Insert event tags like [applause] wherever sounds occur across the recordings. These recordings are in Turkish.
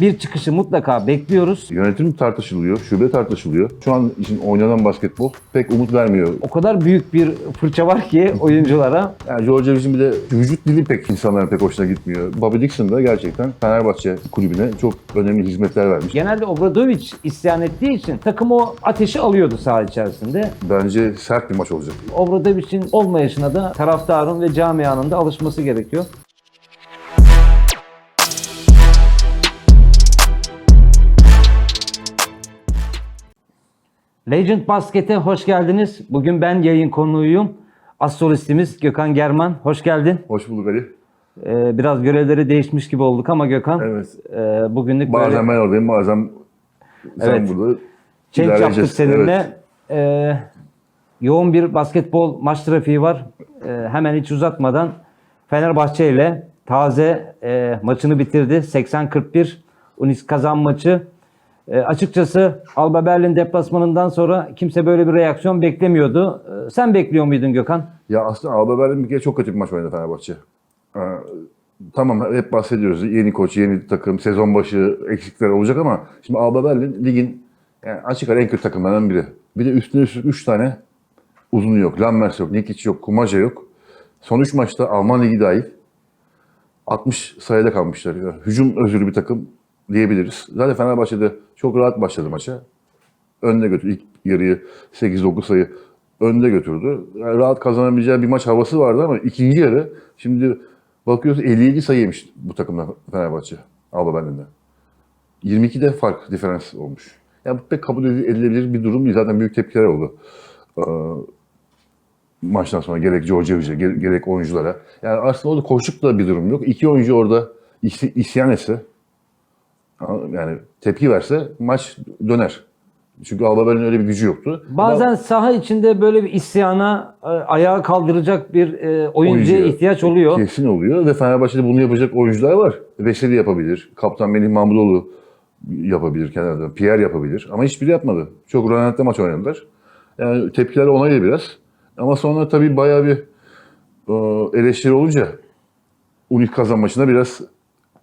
bir çıkışı mutlaka bekliyoruz. Yönetim tartışılıyor, şube tartışılıyor. Şu an için oynanan basketbol pek umut vermiyor. O kadar büyük bir fırça var ki [laughs] oyunculara. Yani Georgievic'in bir de vücut dili pek insanların pek hoşuna gitmiyor. Bobby Dixon da gerçekten Fenerbahçe kulübüne çok önemli hizmetler vermiş. Genelde Obradovic isyan ettiği için takım o ateşi alıyordu saha içerisinde. Bence sert bir maç olacak. Obradovic'in olmayışına da taraftarın ve camianın da alışması gerekiyor. Legend Basket'e hoş geldiniz. Bugün ben yayın konuğuyum. Astrolistimiz Gökhan German. Hoş geldin. Hoş bulduk Ali. Ee, biraz görevleri değişmiş gibi olduk ama Gökhan Evet. e, bugünlük böyle Bazen ben oradayım, bazen sen Evet. burada. İdare yaptık seninle. Evet. Ee, yoğun bir basketbol maç trafiği var. Ee, hemen hiç uzatmadan Fenerbahçe ile taze e, maçını bitirdi. 80-41 Unis kazan maçı. E, açıkçası Alba Berlin deplasmanından sonra kimse böyle bir reaksiyon beklemiyordu. E, sen bekliyor muydun Gökhan? Ya aslında Alba Berlin bir kere çok kötü bir maç oynadı Fenerbahçe. Ee, tamam hep bahsediyoruz. Yeni koç, yeni takım, sezon başı eksikler olacak ama şimdi Alba Berlin ligin yani açık ara en kötü takımlarından biri. Bir de üstüne üstlük 3 tane uzunu yok. Lammers yok, Nikic yok, Kumaca yok. Son 3 maçta Alman Ligi dahil 60 sayıda kalmışlar. Ya. Hücum özürlü bir takım diyebiliriz. Zaten Fenerbahçe'de çok rahat başladı maça. Önde götürdü. İlk yarıyı 8-9 sayı önde götürdü. Yani rahat kazanabileceği bir maç havası vardı ama ikinci yarı şimdi bakıyorsun 57 sayı yemiş bu takımda Fenerbahçe. Alba Berlin'de. 22'de fark diferans olmuş. Yani pek kabul edilebilir bir durum değil. Zaten büyük tepkiler oldu. Ee, maçtan sonra gerek Georgievic'e ge- gerek oyunculara. Yani aslında orada koşuk da bir durum yok. İki oyuncu orada is- isyan etse yani tepki verse maç döner. Çünkü Alba Berlin'in öyle bir gücü yoktu. Bazen saha içinde böyle bir isyana e, ayağa kaldıracak bir e, oyuncuya Oyuncuya ihtiyaç oluyor. Kesin oluyor ve Fenerbahçe'de bunu yapacak oyuncular var. Veseli yapabilir, Kaptan Melih Mahmudoğlu yapabilir kenarda, Pierre yapabilir ama hiçbiri yapmadı. Çok romantikte maç oynadılar. Yani tepkiler onaydı biraz. Ama sonra tabii bayağı bir e, eleştiri olunca Unik kazan maçında biraz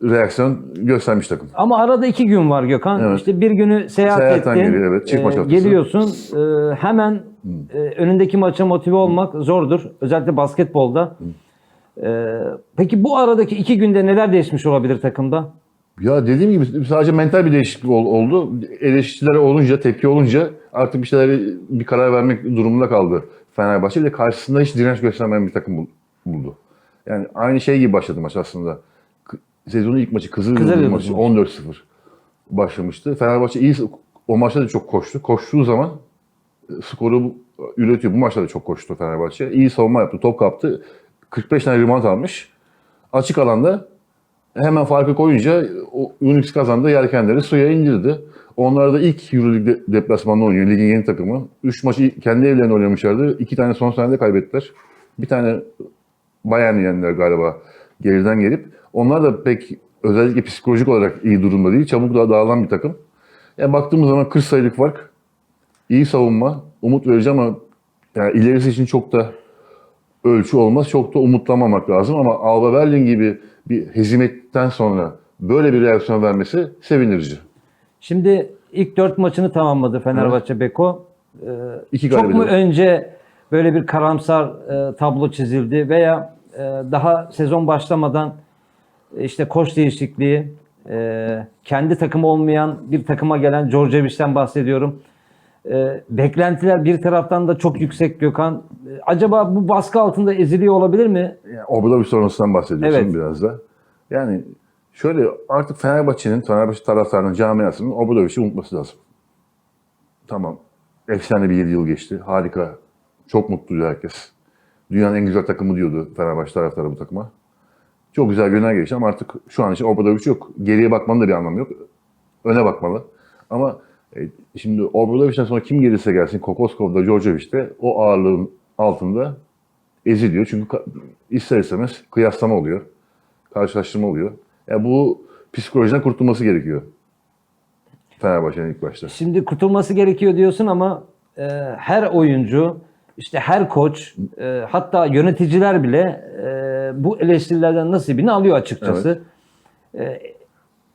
reaksiyon göstermiş takım. Ama arada iki gün var Gökhan. Evet. İşte bir günü seyahat Seyahatten ettin. geliyor, evet. Çift maç haftası. Geliyorsun. Ee, hemen e, önündeki maça motive olmak zordur. Özellikle basketbolda. Peki bu aradaki iki günde neler değişmiş olabilir takımda? Ya dediğim gibi sadece mental bir değişiklik ol- oldu. Eleştiriler olunca, tepki olunca artık bir şeyler bir karar vermek durumunda kaldı Fenerbahçe. Bir de karşısında hiç direnç göstermeyen bir takım bul- buldu. Yani aynı şey gibi başladı maç aslında. Sezonun ilk maçı Kızılyıldız maçı maçı. 14-0 başlamıştı. Fenerbahçe iyi o maçta da çok koştu. Koştuğu zaman e, skoru üretiyor. Bu maçta da çok koştu Fenerbahçe. İyi savunma yaptı, top kaptı. 45 tane rebound almış. Açık alanda hemen farkı koyunca o Unix kazandı. Yelkenleri suya indirdi. Onlar da ilk Euroleague de- deplasmanında oynuyor. Ligin yeni takımı. 3 maçı kendi evlerinde oynamışlardı. 2 tane son saniyede kaybettiler. Bir tane Bayern'i yendiler galiba geriden gelip. Onlar da pek özellikle psikolojik olarak iyi durumda değil. Çabuk da dağılan bir takım. Yani baktığımız zaman 40 sayılık fark. iyi savunma. Umut verici ama yani ilerisi için çok da ölçü olmaz. Çok da umutlamamak lazım ama Alba Berlin gibi bir hezimetten sonra böyle bir reaksiyon vermesi sevindirici. Şimdi ilk dört maçını tamamladı Fenerbahçe Beko. Ee, İki çok mu önce böyle bir karamsar e, tablo çizildi veya e, daha sezon başlamadan işte koç değişikliği, e, kendi takımı olmayan bir takıma gelen Djordjevic'ten bahsediyorum. E, beklentiler bir taraftan da çok yüksek Gökhan. E, acaba bu baskı altında eziliyor olabilir mi? Yani orada bir sonrasından bahsediyorsun Evet. biraz da. Yani şöyle artık Fenerbahçe'nin, Fenerbahçe taraftarının, camiasının Obradovic'i unutması lazım. Tamam. Efsane bir 7 yıl geçti. Harika. Çok mutluydu herkes. Dünyanın en güzel takımı diyordu Fenerbahçe taraftarı bu takıma. Çok güzel günler geçti ama artık şu an için Obradovic yok. Geriye bakmanın da bir anlamı yok. Öne bakmalı. Ama e, şimdi Obradovic'den sonra kim gelirse gelsin Kokoskov'da, Djordjevic de o ağırlığın altında eziliyor. Çünkü ister istemez kıyaslama oluyor. Karşılaştırma oluyor. Ya bu psikolojiden kurtulması gerekiyor. Fenerbahçe'nin ilk başta. Şimdi kurtulması gerekiyor diyorsun ama e, her oyuncu, işte her koç, e, hatta yöneticiler bile e, bu eleştirilerden nasibini alıyor açıkçası. E,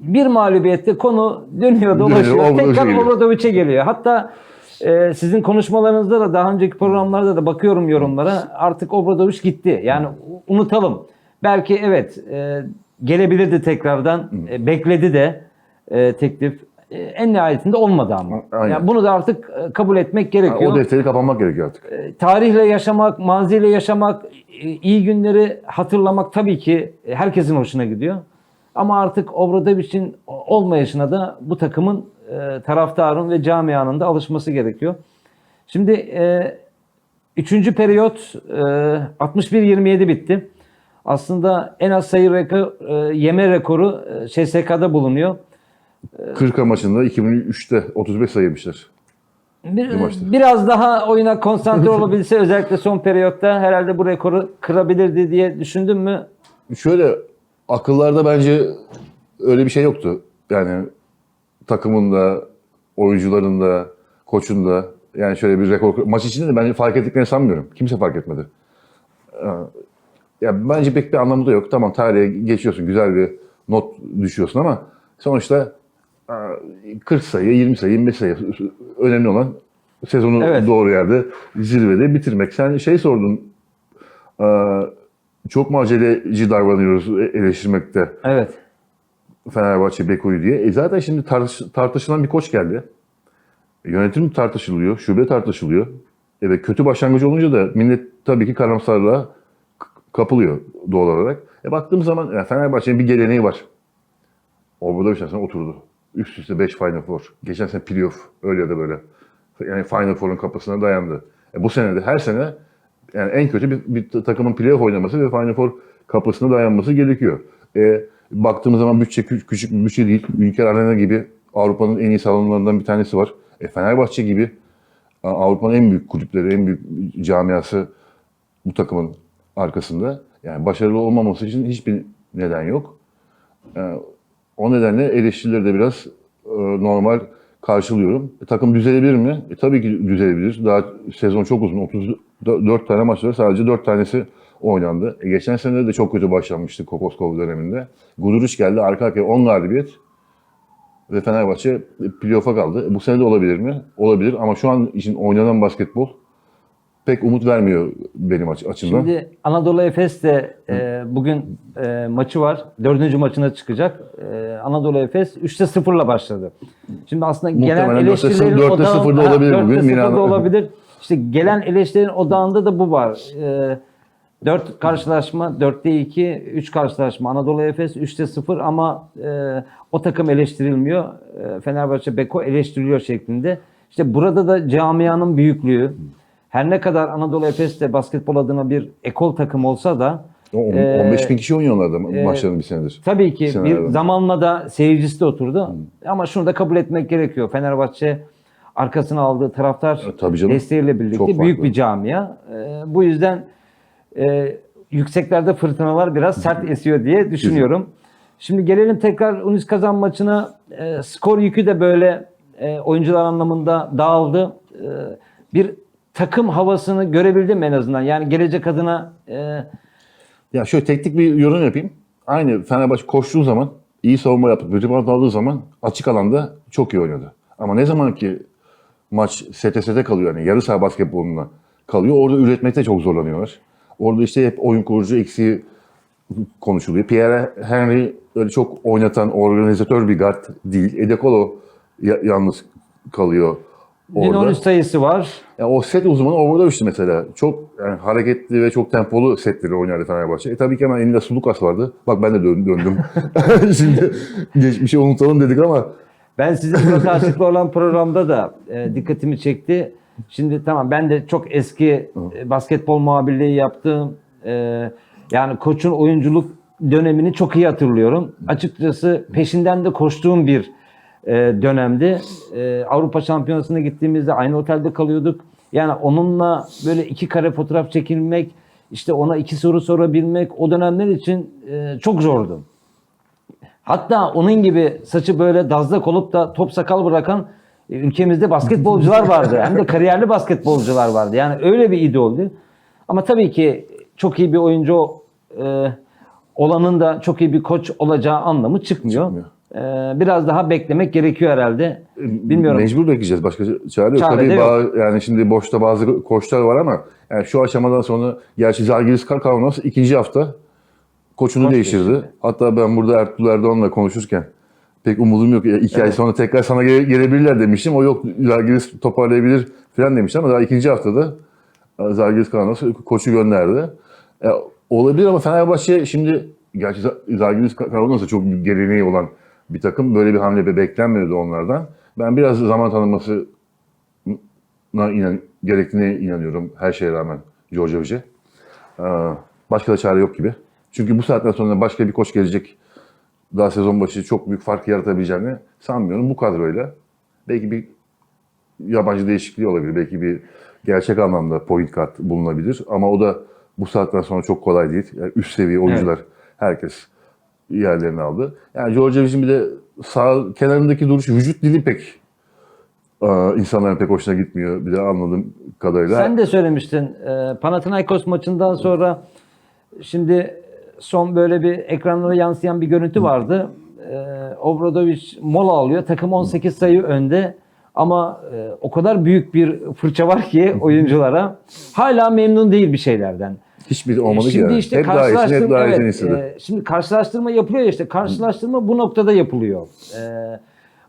bir mağlubiyette konu dönüyor dolaşıyor. Dönüyor, tekrar. Obradovic'e geliyor. Hatta e, sizin konuşmalarınızda da daha önceki programlarda da bakıyorum yorumlara artık Obradovic gitti. Yani unutalım. Belki evet e, gelebilirdi tekrardan. E, bekledi de e, teklif. E, en nihayetinde olmadı ama. Aynen. Yani bunu da artık e, kabul etmek gerekiyor. O defteri kapanmak gerekiyor artık. E, tarihle yaşamak, maziyle yaşamak, iyi günleri hatırlamak tabii ki herkesin hoşuna gidiyor. Ama artık Obradovic'in olmayışına da bu takımın taraftarın ve camianın da alışması gerekiyor. Şimdi üçüncü periyot e, 61-27 bitti. Aslında en az sayı reko, e, yeme rekoru SSK'da bulunuyor. 40 maçında 2003'te 35 sayı yemişler. Bir- biraz daha oyuna konsantre [laughs] olabilse özellikle son periyotta herhalde bu rekoru kırabilirdi diye düşündün mü? Şöyle akıllarda bence öyle bir şey yoktu. Yani takımında, oyuncularında, koçunda yani şöyle bir rekor maç içinde de bence fark ettiklerini sanmıyorum. Kimse fark etmedi. Ee, Ya bence pek bir anlamı da yok. Tamam tarihe geçiyorsun, güzel bir not düşüyorsun ama sonuçta 40 sayı, 20 sayı, 25 sayı önemli olan sezonu Evet. doğru yerde zirvede bitirmek. Sen şey sordun, e, çok mu aceleci davranıyoruz e- eleştirmekte Evet. Fenerbahçe Beko'yu diye. E zaten şimdi tartış- tartışılan bir koç geldi. Yönetim tartışılıyor, şube tartışılıyor. E ve kötü başlangıç olunca da millet tabii ki karamsarlığa kapılıyor doğal olarak. E baktığım zaman yani Fenerbahçe'nin bir geleneği var. O burada bir şey oturdu. Üst üste 5 Final Four. Geçen sene playoff öyle ya da böyle. Yani Final Four'un kapısına dayandı. E bu sene de her sene yani en kötü bir, bir takımın playoff oynaması ve Final Four kapısına dayanması gerekiyor. E, baktığımız zaman bütçe kü- küçük bir bütçe değil. Ülker Arena gibi Avrupa'nın en iyi salonlarından bir tanesi var. E, Fenerbahçe gibi Avrupa'nın en büyük kulüpleri, en büyük camiası bu takımın arkasında. Yani başarılı olmaması için hiçbir neden yok. E, o nedenle eleştirileri de biraz e, normal karşılıyorum. E, takım düzelebilir mi? E, tabii ki düzelebilir. Daha sezon çok uzun. 34 tane maç var. Sadece 4 tanesi oynandı. E, geçen sene de çok kötü başlanmıştı Kokoskov döneminde. Guduric geldi. Arka arkaya 10 galibiyet. Ve Fenerbahçe playoff'a kaldı. E, bu sene de olabilir mi? Olabilir. Ama şu an için oynanan basketbol pek umut vermiyor benim aç- açımdan. Şimdi Anadolu Efes de e, bugün e, maçı var. Dördüncü maçına çıkacak. E, Anadolu Efes 3'te 0'la başladı. Şimdi aslında gelen Muhtemelen 4'te eleştirilerin 0'da odağında- olabilir Ha, bugün. 4'te 0'da Milano- olabilir. İşte gelen eleştirilerin odağında da bu var. E, 4 karşılaşma, 4'te 2, 3 karşılaşma. Anadolu Efes 3'te 0 ama e, o takım eleştirilmiyor. E, Fenerbahçe Beko eleştiriliyor şeklinde. İşte burada da camianın büyüklüğü. Her ne kadar Anadolu Efes de basketbol adına bir ekol takım olsa da O- on- e, 15 bin kişi oynuyorlardı e, maçlarını bir senedir. Tabii ki bir Senaryoda. zamanla da seyircisi de oturdu. Ama şunu da kabul etmek gerekiyor. Fenerbahçe arkasına aldığı taraftar E, tabii canım. desteğiyle birlikte Çok büyük bir camia. Ee, bu yüzden e, yükseklerde fırtınalar biraz sert esiyor diye düşünüyorum. Şimdi gelelim tekrar Unis Kazan maçına. E, skor yükü de böyle e, oyuncular anlamında dağıldı. E, bir takım havasını görebildim en azından. Yani gelecek adına e, Ya şöyle teknik bir yorum yapayım. Aynı Fenerbahçe koştuğu zaman, iyi savunma yapıp rebound aldığı zaman açık alanda çok iyi oynadı. Ama ne zaman ki maç STS'de kalıyor yani yarı saha basketboluna kalıyor orada üretmekte çok zorlanıyorlar. Orada işte hep oyun kurucu eksiği konuşuluyor. Pierre Henry öyle çok oynatan, organizatör bir guard değil. Edekolo ya- yalnız kalıyor orada. 13 sayısı var. Ya o set uzmanı Obradoviç'ti mesela. Çok yani hareketli ve çok tempolu setleri oynardı Fenerbahçe. E tabii ki hemen elinde Sulukas vardı. Bak ben de dön- döndüm. [laughs] [laughs] Şimdi geçmişi unutalım dedik ama Ben sizin Murat Aşık'la [laughs] olan programda da e, dikkatimi çekti. Şimdi tamam ben de çok eski e, basketbol muhabirliği yaptım. E, yani koçun oyunculuk dönemini çok iyi hatırlıyorum. Açıkçası peşinden de koştuğum bir e, dönemdi. E, Avrupa Şampiyonası'na gittiğimizde aynı otelde kalıyorduk. Yani onunla böyle iki kare fotoğraf çekilmek, işte ona iki soru sorabilmek o dönemler için e, çok zordu. Hatta onun gibi saçı böyle dazlak olup da top sakal bırakan e, ülkemizde basketbolcular vardı. Hem de kariyerli basketbolcular vardı. Yani öyle bir idoldü. Ama tabii ki çok iyi bir oyuncu e, olanın da çok iyi bir koç olacağı anlamı çıkmıyor. Çıkmıyor. E, biraz daha beklemek gerekiyor herhalde. Bilmiyorum. Mecbur bekleyeceğiz. Başka çare yok. Çare Tabii yok. yani şimdi boşta bazı koçlar var ama yani şu aşamadan sonra gerçi Zalgiris Karkavnos ikinci hafta koçunu Koç değiştirdi. değiştirdi. Hatta ben burada Ertuğrul Erdoğan'la konuşurken pek umudum yok. İki ay Evet. sonra tekrar sana gele- gelebilirler demiştim. O yok Zalgiris toparlayabilir falan demişti ama daha ikinci haftada e, Zalgiris Karkavnos koçu gönderdi. E, olabilir ama Fenerbahçe şimdi gerçi Zalgiris Karkavnos da çok geleneği olan bir takım. Böyle bir hamle be- beklenmedi onlardan. Ben biraz zaman tanıması na inan, gerektiğine inanıyorum her şeye rağmen Djordjevic'e. Ee, Başka da çare yok gibi. Çünkü bu saatten sonra başka bir koç gelecek daha sezon başı çok büyük fark yaratabileceğini sanmıyorum bu kadroyla. Belki bir yabancı değişikliği olabilir. Belki bir gerçek anlamda point kart bulunabilir. Ama o da bu saatten sonra çok kolay değil. Yani üst seviye oyuncular herkes yerlerini aldı. Yani Djordjevic'in bir de sağ kenarındaki duruş, vücut dili pek e, insanların pek hoşuna gitmiyor. Bir de anladığım kadarıyla. Sen de söylemiştin e, Panathinaikos maçından sonra şimdi son böyle bir ekranlara yansıyan bir görüntü vardı. E, Obradovic mola alıyor. Takım 18 sayı önde. Ama o kadar büyük bir fırça var ki [laughs] oyunculara. Hala memnun değil bir şeylerden. Hiçbir olmadı ki Şimdi yani. işte hep daha hep daha evet, istedi. e, şimdi karşılaştırma yapılıyor ya işte karşılaştırma bu noktada yapılıyor. E,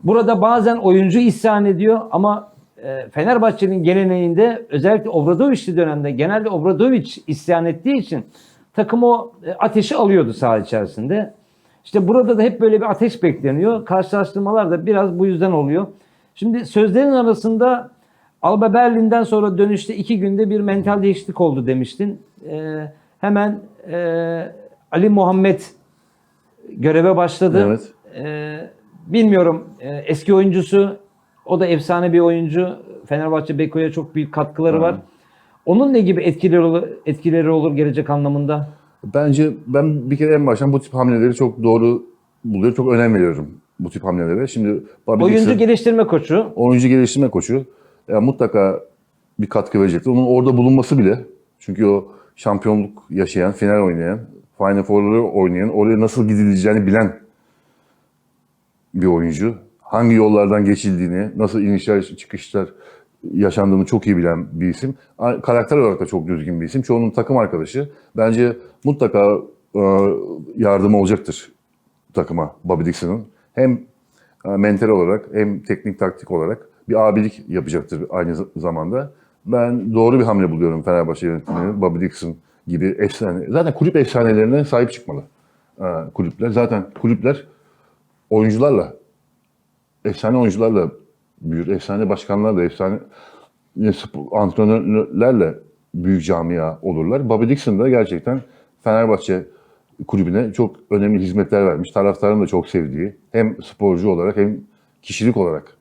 burada bazen oyuncu isyan ediyor ama e, Fenerbahçe'nin geleneğinde özellikle Obradovic'li dönemde genelde Obradovic isyan ettiği için takım o e, ateşi alıyordu saha içerisinde. İşte burada da hep böyle bir ateş bekleniyor. Karşılaştırmalar da biraz bu yüzden oluyor. Şimdi sözlerin arasında Alba Berlin'den sonra dönüşte iki günde bir mental değişiklik oldu demiştin. Ee, hemen e, Ali Muhammed göreve başladı. Evet. Ee, bilmiyorum e, eski oyuncusu o da efsane bir oyuncu. Fenerbahçe Beko'ya çok büyük katkıları var. Onun ne gibi etkileri olur, etkileri olur gelecek anlamında? Bence ben bir kere en baştan bu tip hamleleri çok doğru buluyorum. Çok önem veriyorum bu tip hamlelere. Şimdi Bobby Oyuncu Dixon- geliştirme koçu. oyuncu geliştirme koçu ya mutlaka bir katkı verecektir. Onun orada bulunması bile çünkü o şampiyonluk yaşayan, final oynayan, Final Four'ları oynayan, oraya nasıl gidileceğini bilen bir oyuncu. Hangi yollardan geçildiğini, nasıl inişler, çıkışlar yaşandığını çok iyi bilen bir isim. Karakter olarak da çok düzgün bir isim. Çoğunun takım arkadaşı. Bence mutlaka e, yardımı olacaktır takıma Bobby Dixon'ın. Hem e, mental olarak hem teknik taktik olarak bir abilik yapacaktır aynı zamanda. Ben doğru bir hamle buluyorum Fenerbahçe yönetiminin. Bobby Dixon gibi efsane. Zaten kulüp efsanelerine sahip çıkmalı e, kulüpler. Zaten kulüpler oyuncularla, efsane oyuncularla büyür. Efsane başkanlarla, efsane e, antrenörlerle büyük camia olurlar. Bobby Dixon da gerçekten Fenerbahçe kulübüne çok önemli hizmetler vermiş. Taraftarın da çok sevdiği hem sporcu olarak hem kişilik olarak.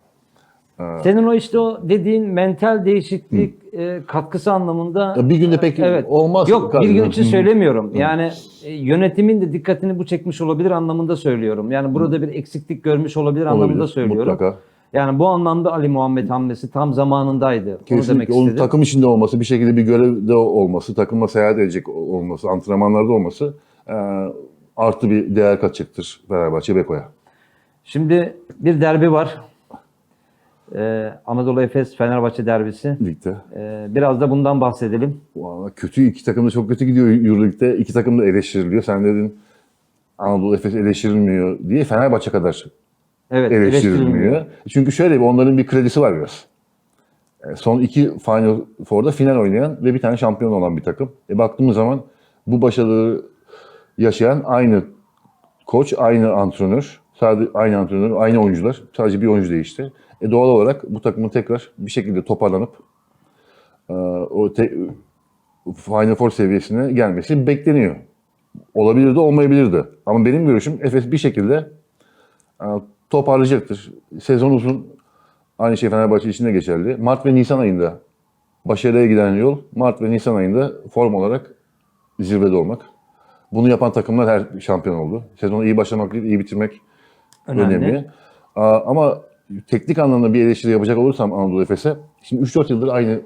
Senin o işte o dediğin mental değişiklik e, katkısı anlamında Ya bir günde pek Evet. olmaz. Yok bir gün için Hı. söylemiyorum. Yani e, yönetimin de dikkatini bu çekmiş olabilir anlamında söylüyorum. Yani burada bir eksiklik görmüş olabilir, anlamında Olabilir, söylüyorum. Mutlaka. Yani bu anlamda Ali Muhammed hamlesi tam zamanındaydı. Onu demek Kesinlikle onun takım içinde olması, bir şekilde bir görevde olması, takıma seyahat edecek olması, antrenmanlarda olması e, artı bir değer katacaktır Fenerbahçe Beko'ya. Şimdi bir derbi var. Ee, Anadolu Efes Fenerbahçe derbisi. Ligde. Ee, biraz da bundan bahsedelim. Vallahi kötü iki takım da çok kötü gidiyor Euroleague'de. İki takım da eleştiriliyor. Sen dedin Anadolu Efes eleştirilmiyor diye Fenerbahçe kadar Evet, eleştirilmiyor. Çünkü şöyle bir onların bir kredisi var biraz. E, Son iki Final Four'da final oynayan ve bir tane şampiyon olan bir takım. E baktığımız zaman bu başarıları yaşayan aynı koç, aynı antrenör, sadece aynı antrenör, aynı oyuncular. Sadece bir oyuncu değişti. E doğal olarak bu takımın tekrar bir şekilde toparlanıp e, o te- Final Four seviyesine gelmesi bekleniyor. Olabilir de olmayabilir de. Ama benim görüşüm Efes bir şekilde e, toparlayacaktır. Sezon uzun. Aynı şey Fenerbahçe için de geçerli. Mart ve Nisan ayında başarıya giden yol Mart ve Nisan ayında form olarak zirvede olmak. Bunu yapan takımlar her şampiyon oldu. Sezonu iyi başlamak değil, iyi bitirmek Önemli. önemli. Ama teknik anlamda bir eleştiri yapacak olursam Anadolu Efes'e, şimdi 3-4 yıldır aynı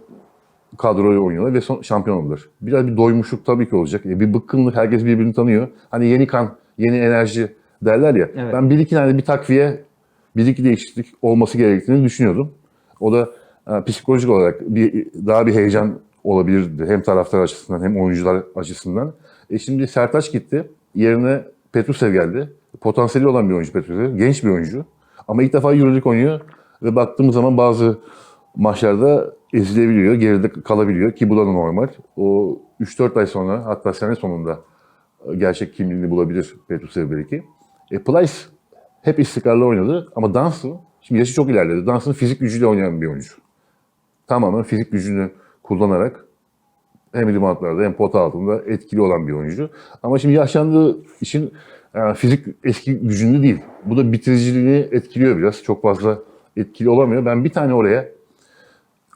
kadroyu oynuyorlar ve son, şampiyon oldular. Biraz bir doymuşluk tabii ki olacak. E, bir bıkkınlık, herkes birbirini tanıyor. Hani yeni kan, yeni enerji derler ya. Evet. Ben bir iki tane bir takviye, bir iki değişiklik olması gerektiğini düşünüyordum. O da e, psikolojik olarak bir daha bir heyecan olabilirdi. Hem taraftar açısından hem oyuncular açısından. E şimdi Sertaç gitti. Yerine Petrusev geldi. Potansiyeli olan bir oyuncu Petrusev. Genç bir oyuncu. Ama ilk defa Euroleague oynuyor. Ve baktığımız zaman bazı maçlarda ezilebiliyor, geride kalabiliyor ki bu da normal. O 3-4 ay sonra hatta sene sonunda e, gerçek kimliğini bulabilir Petrusev belki. E, Plyce hep istikrarlı oynadı ama Dunstan, şimdi yaşı çok ilerledi. Dunstan fizik gücüyle oynayan bir oyuncu. Tamamen fizik gücünü kullanarak hem reboundlarda hem pota altında etkili olan bir oyuncu. Ama şimdi yaşlandığı için e, fizik eski gücünde değil. Bu da bitiriciliğini etkiliyor biraz. Çok fazla etkili olamıyor. Ben bir tane oraya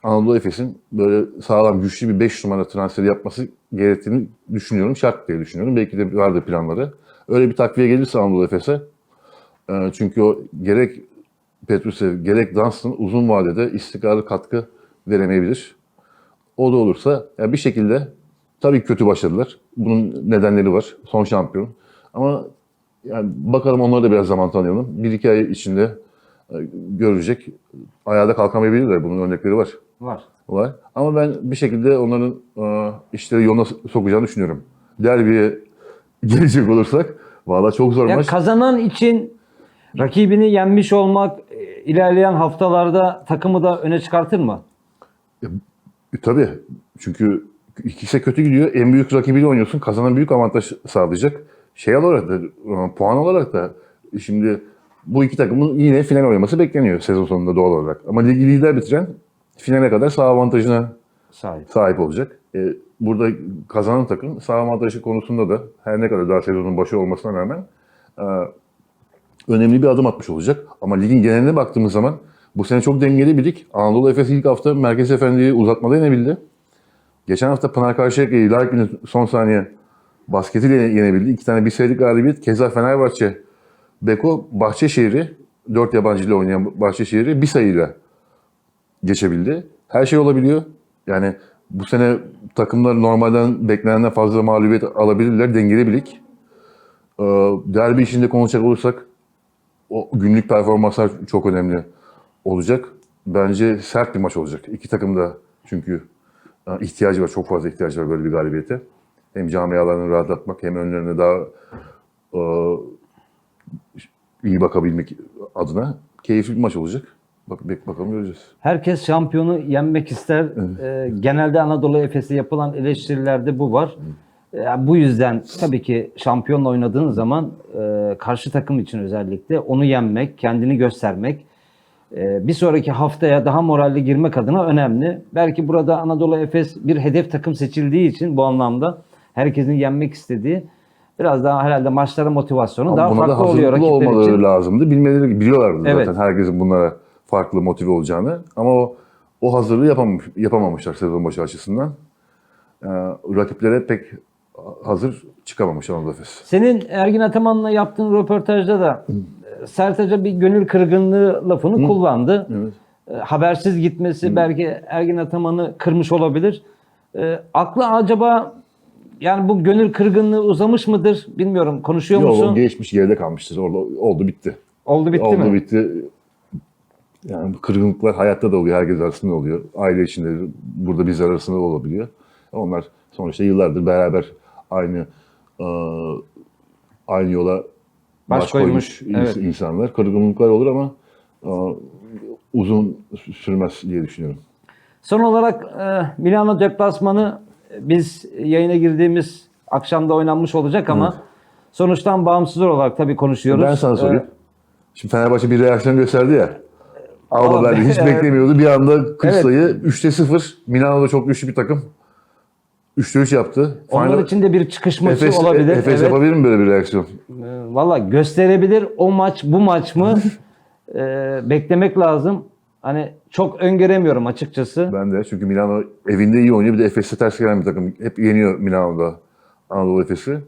Anadolu Efes'in böyle sağlam güçlü bir 5 numara transferi yapması gerektiğini düşünüyorum. Şart diye düşünüyorum. Belki de vardı planları. Öyle bir takviye gelirse Anadolu Efes'e e, çünkü o gerek Petrusev gerek Dunstan uzun vadede istikrarlı katkı veremeyebilir. O da olursa ya bir şekilde tabii kötü başladılar. Bunun nedenleri var. Son şampiyon. Ama yani bakalım onlara da biraz zaman tanıyalım. Bir iki ay içinde e, görecek. Ayağa kalkamayabilirler. Bunun örnekleri var. Var. Var. Ama ben bir şekilde onların e, işleri yoluna sokacağını düşünüyorum. Derbiye [laughs] gelecek olursak valla çok zor Ya maç. kazanan için rakibini yenmiş olmak e, ilerleyen haftalarda takımı da öne çıkartır mı? E, tabii. Çünkü ikisi kötü gidiyor. En büyük rakibiyle oynuyorsun. Kazanan büyük avantaj sağlayacak. Şey olarak da, e, puan olarak da şimdi bu iki takımın yine final oynaması bekleniyor sezon sonunda doğal olarak. Ama ligi lider bitiren finale kadar sağ avantajına Sahip. sahip olacak. E, burada kazanan takım sağ avantajı konusunda da her ne kadar daha sezonun başı olmasına rağmen e, önemli bir adım atmış olacak. Ama ligin geneline baktığımız zaman bu sene çok dengeli bir lig. Anadolu Efes ilk hafta Merkez Efendi'yi uzatmada yenebildi. Geçen hafta Pınar Karşıyaka'yı Larkin'in son saniye basketiyle yenebildi. İki tane bir sayılık galibiyet. Keza Fenerbahçe, Beko, Bahçeşehir'i, dört yabancı ile oynayan Bahçeşehir'i bir sayıyla geçebildi. Her şey olabiliyor. Yani bu sene takımlar normalden beklenenden fazla mağlubiyet alabilirler. Dengeli bir. Ee, derbi işinde konuşacak olursak o günlük performanslar çok önemli olacak. Bence sert bir maç olacak. İki takım da çünkü e, ihtiyacı var. Çok fazla ihtiyacı var böyle bir galibiyete. Hem camialarını rahatlatmak hem önlerine daha e, iyi bakabilmek adına keyifli bir maç olacak. Bak, bakalım göreceğiz. Herkes şampiyonu yenmek ister. Ee, genelde Anadolu Efes'e yapılan eleştirilerde bu var. Ee, bu yüzden tabii ki şampiyonla oynadığın zaman e, karşı takım için özellikle onu yenmek, kendini göstermek, e, bir sonraki haftaya daha moralli girmek adına önemli. Belki burada Anadolu Efes bir hedef takım seçildiği için bu anlamda herkesin yenmek istediği biraz daha herhalde maçlara motivasyonu daha Ama buna da farklı oluyor hazırlıklı rakipler olmaları için. lazımdı. Bilmeleri biliyorlardı Evet. zaten herkesin bunlara farklı motive olacağını. Ama o, o hazırlığı yapamamış, yapamamışlar sezon başı açısından. Ee, rakiplere pek hazır çıkamamış Anadolu Efes. Senin Ergin Ataman'la yaptığın röportajda da e, Sertaç'a bir gönül kırgınlığı lafını kullandı. Evet. E, Habersiz gitmesi belki Ergin Ataman'ı kırmış olabilir. E, aklı acaba yani bu gönül kırgınlığı uzamış mıdır bilmiyorum. Konuşuyor Yok, musun? o geçmiş geride kalmıştır. Orada oldu bitti. Oldu bitti oldu mi? bitti. Yani bu kırgınlıklar hayatta da oluyor. Herkes arasında oluyor. Aile içinde burada biz arasında da olabiliyor. Onlar sonuçta yıllardır beraber aynı e, aynı yola Baş baş, koymuş, koymuş, evet. ins- insanlar. Kırgınlıklar olur ama e, uzun sürmez diye düşünüyorum. Son olarak e, Milano deplasmanı biz yayına girdiğimiz akşamda oynanmış olacak ama sonuçtan bağımsız olarak tabii konuşuyoruz. Ben sana sorayım. E, Şimdi Fenerbahçe bir reaksiyon gösterdi ya. Berlin hiç evet. beklemiyordu. Bir anda 40 Evet. sayı 3'te 0. Milano'da çok güçlü bir takım. 3'te 3 yaptı. Onlar Final- için de bir çıkışması Efes, olabilir. Efes Evet. yapabilir mi böyle bir reaksiyon? Ee, Valla gösterebilir o maç bu maç mı [laughs] Ee, beklemek lazım. Hani çok öngöremiyorum açıkçası. Ben de. Çünkü Milano evinde iyi oynuyor. Bir de Efes'e ters gelen bir takım. Hep yeniyor Milano'da Anadolu Efes'i.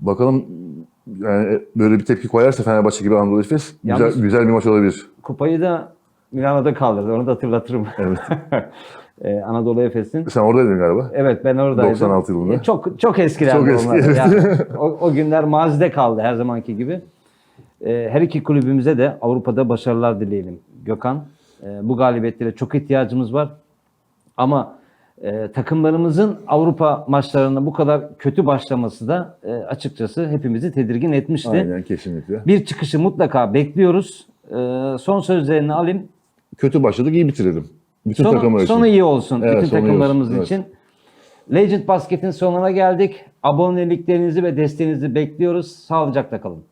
Bakalım yani böyle bir tepki koyarsa Fenerbahçe gibi Anadolu Efes güzel, Yalnız- güzel bir maç olabilir. Kupayı da Milano'da kaldırdı. Onu da hatırlatırım. Evet. [laughs] Ee, Anadolu Efes'in. Sen oradaydın galiba. Evet ben oradaydım. 96 yılında. Ee, Çok çok eskilerde Çok eski, onlar. evet. Yani o, o günler mazide kaldı her zamanki gibi. E, her iki kulübümüze de Avrupa'da başarılar dileyelim. Gökhan, e, bu galibiyetlere çok ihtiyacımız var. Ama e, takımlarımızın Avrupa maçlarına bu kadar kötü başlaması da e, açıkçası hepimizi tedirgin etmişti. Aynen kesinlikle. Bir çıkışı mutlaka bekliyoruz. E, son sözlerini alayım. Kötü başladık iyi bitirelim. Bütün Sonu, takımlar için. sonu iyi olsun Evet, bütün takımlarımız olsun, için. Legend Basket'in sonuna geldik. Aboneliklerinizi ve desteğinizi bekliyoruz. Sağlıcakla kalın.